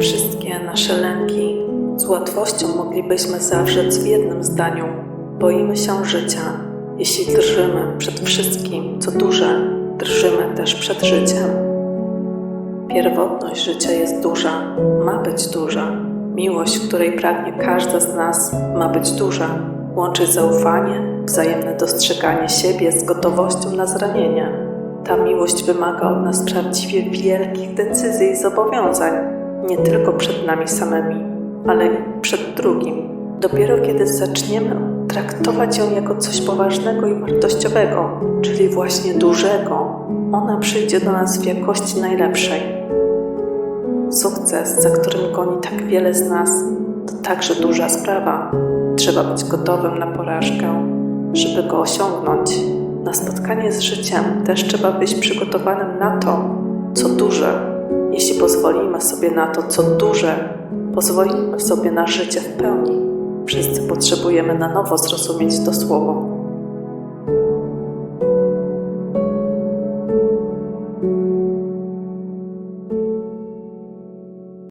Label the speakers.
Speaker 1: Wszystkie nasze lęki z łatwością moglibyśmy zawrzeć w jednym zdaniu. Boimy się życia. Jeśli drżymy przed wszystkim, co duże, drżymy też przed życiem. Pierwotność życia jest duża, ma być duża. Miłość, której pragnie każda z nas, ma być duża. Łączy zaufanie, wzajemne dostrzeganie siebie z gotowością na zranienie. Ta miłość wymaga od nas prawdziwie wielkich decyzji i zobowiązań, nie tylko przed nami samymi, ale i przed drugim. Dopiero kiedy zaczniemy traktować ją jako coś poważnego i wartościowego, czyli właśnie dużego, ona przyjdzie do nas w jakości najlepszej. Sukces, za którym goni tak wiele z nas, to także duża sprawa. Trzeba być gotowym na porażkę, żeby go osiągnąć. Na spotkanie z życiem też trzeba być przygotowanym na to, co duże. Jeśli pozwolimy sobie na to, co duże, pozwolimy sobie na życie w pełni. Wszyscy potrzebujemy na nowo zrozumieć to słowo.